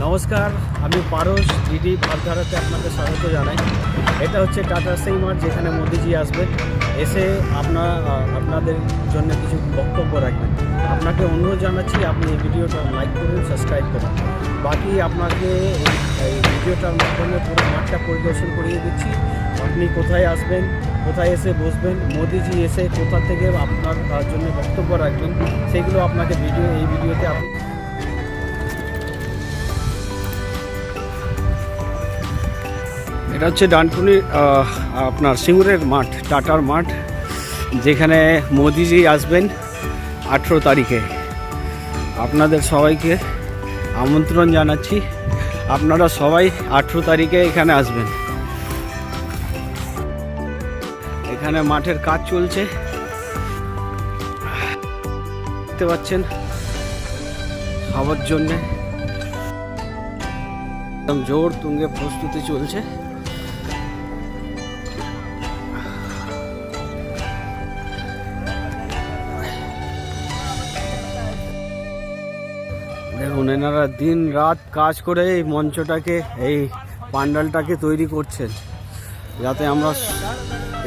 নমস্কার, আমি পারস, ডিডি ভাবধারাতে আপনাদের স্বাগত জানাই। এটা হচ্ছে টাটা সেই মাঠ যেখানে মোদিজি আসবেন এসে আপনার আপনাদের জন্য কিছু বক্তব্য রাখবেন। আপনাকে অনুরোধ জানাচ্ছি, আপনি এই ভিডিওটা লাইক করুন, সাবস্ক্রাইব করুন। বাকি আপনাকে এই- ভিডিওটার মাধ্যমে পুরো মাঠটা পরিদর্শন করিয়ে দিচ্ছি। আপনি কোথায় আসবেন, কোথায় এসে বসবেন, মোদিজি এসে কোথা থেকে আপনার জন্য বক্তব্য রাখবেন, সেগুলো আপনাকে ভিডিও, এই ভিডিওতে আপনি এটা হচ্ছে ডানকুনি আপনার সিঙ্গুরের মাঠ, টাটার মাঠ, যেখানে মোদিজি আসবেন আঠেরো তারিখে। আপনাদের সবাইকে আমন্ত্রণ জানাচ্ছি। আপনারা সবাই আঠেরো তারিখে এখানে আসবেন। এখানে মাঠের কাজ চলছে। দেখতে পাচ্ছেন সবার জন্যে একদম জোর তুঙ্গে প্রস্তুতি চলছে। দেখুন, এনারা দিন রাত কাজ করে এই মঞ্চটাকে, এই পান্ডালটাকে তৈরি করছেন। যাতে আমরা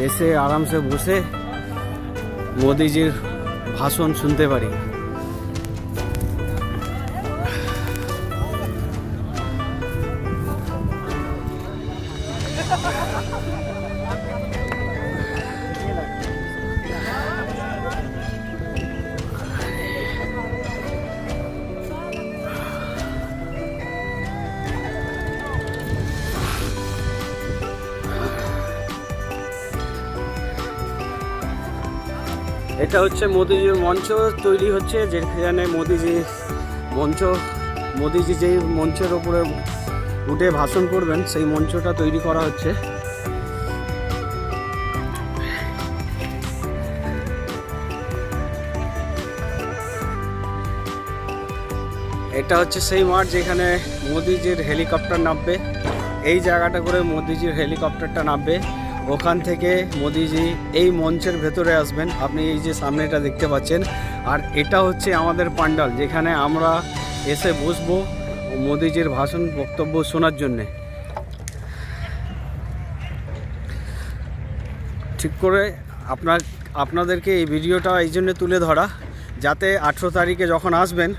এসে আরামসে বসে মোদিজির ভাষণ শুনতে পারি। এটা হচ্ছে মোদিজির মঞ্চ, তৈরি হচ্ছে যেখানে মোদিজি মঞ্চ, মোদিজি যেই মঞ্চের ওপরে উঠে ভাষণ করবেন, সেই মঞ্চটা তৈরি করা হচ্ছে। এটা হচ্ছে সেই মাঠ যেখানে মোদিজির হেলিকপ্টার নামবে। এই জায়গাটা করে মোদিজির হেলিকপ্টারটা নামবে। ওখান থেকে মোদিজি এই মঞ্চের ভেতরে আসবেন। আপনি এই যে সামনেটা দেখতে পাচ্ছেন, আর এটা হচ্ছে আমাদের পান্ডাল, যেখানে আমরা এসে বসবো মোদিজির ভাষণ বক্তব্য শোনার জন্যে। ঠিক করে আপনার, আপনাদেরকে এই ভিডিওটা এই জন্য তুলে ধরা, যাতে আঠেরো তারিখে যখন আসবেন,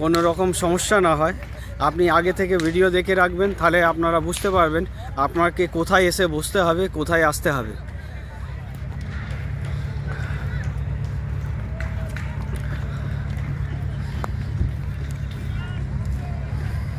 কোনো রকম সমস্যা না হয়। আপনি আগে থেকে ভিডিও দেখে রাখবেন, তাহলে আপনারা বুঝতে পারবেন আপনাকে কোথায় এসে বসতে হবে, কোথায় আসতে হবে।